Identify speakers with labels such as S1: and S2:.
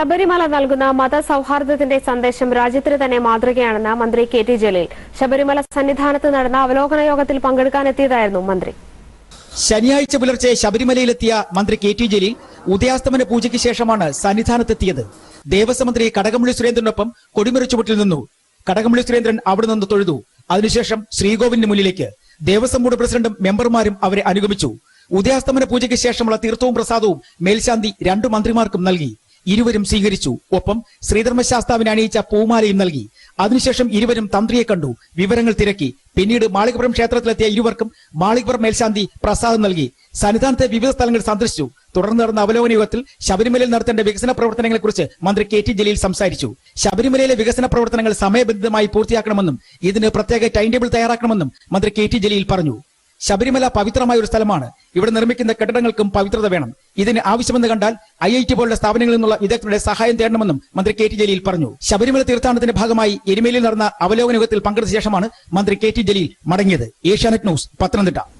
S1: ശബരിമല നൽകുന്ന മതസൗഹാർദ്ദത്തിന്റെ സന്ദേശം രാജ്യത്തിന് തന്നെ മാതൃകയാണെന്ന് മന്ത്രി കെ ടി ജലീൽ. ശബരിമല സന്നിധാനത്ത് നടന്ന അവലോകന യോഗത്തിൽ പങ്കെടുക്കാനെത്തിയതായിരുന്നു മന്ത്രി.
S2: ശനിയാഴ്ച പുലർച്ചെ ശബരിമലയിലെത്തിയ മന്ത്രി കെ ടി ജലീൽ ഉദയാസ്തമന പൂജയ്ക്ക് ശേഷമാണ് സന്നിധാനത്തെത്തിയത്. ദേവസ്വം മന്ത്രി കടകംപള്ളി സുരേന്ദ്രനൊപ്പം കൊടിമുറി ചുവട്ടിൽ നിന്നു. കടകംപള്ളി സുരേന്ദ്രൻ അവിടെ നിന്ന് തൊഴുതു. അതിനുശേഷം ശ്രീകോവിലിന് മുന്നിലേക്ക് ദേവസ്വം ബോർഡ് പ്രസിഡന്റും മെമ്പർമാരും അവരെ അനുഗമിച്ചു. ഉദയാസ്തമന പൂജയ്ക്ക് ശേഷമുള്ള തീർത്ഥവും പ്രസാദവും മേൽശാന്തി രണ്ടു മന്ത്രിമാർക്കും നൽകി. ഇരുവരും സ്വീകരിച്ചു. ഒപ്പം ശ്രീധർമ്മശാസ്താവിന് അണിയിച്ച പൂമാലയും നൽകി. അതിനുശേഷം ഇരുവരും തന്ത്രിയെ കണ്ടു. വിവരങ്ങൾ തിരക്കി. പിന്നീട് മാളികപുരം ക്ഷേത്രത്തിലെത്തിയ ഇരുവർക്കും മാളികപുരം മേൽശാന്തി പ്രസാദം നൽകി. സന്നിധാനത്തെ വിവിധ സ്ഥലങ്ങൾ സന്ദർശിച്ചു. തുടർന്ന് നടന്ന അവലോകന യോഗത്തിൽ ശബരിമലയിൽ നടത്തേണ്ട വികസന പ്രവർത്തനങ്ങളെക്കുറിച്ച് മന്ത്രി കെ ടി ജലീൽ സംസാരിച്ചു. ശബരിമലയിലെ വികസന പ്രവർത്തനങ്ങൾ സമയബന്ധിതമായി പൂർത്തിയാക്കണമെന്നും ഇതിന് പ്രത്യേക ടൈം ടേബിൾ തയ്യാറാക്കണമെന്നും മന്ത്രി കെ ടി ജലീൽ പറഞ്ഞു. ശബരിമല പവിത്രമായ ഒരു സ്ഥലമാണ്. ഇവിടെ നിർമ്മിക്കുന്ന കെട്ടിടങ്ങൾക്കും പവിത്രത വേണം. ഇതിന് ആവശ്യമെന്ന് കണ്ടാൽ ഐ ഐ ടി പോലുള്ള സ്ഥാപനങ്ങളിൽ നിന്നുള്ള വിദഗ്ധരുടെ സഹായം തേടണമെന്നും മന്ത്രി കെ ടി ജലീൽ പറഞ്ഞു. ശബരിമല തീർത്ഥാടനത്തിന്റെ ഭാഗമായി എരുമേലിയിൽ നടന്ന അവലോകന യോഗത്തിൽ പങ്കെടുത്ത ശേഷമാണ് മന്ത്രി കെ ടി ജലീൽ മടങ്ങിയത്. ഏഷ്യാനെറ്റ് ന്യൂസ് പത്തനംതിട്ട.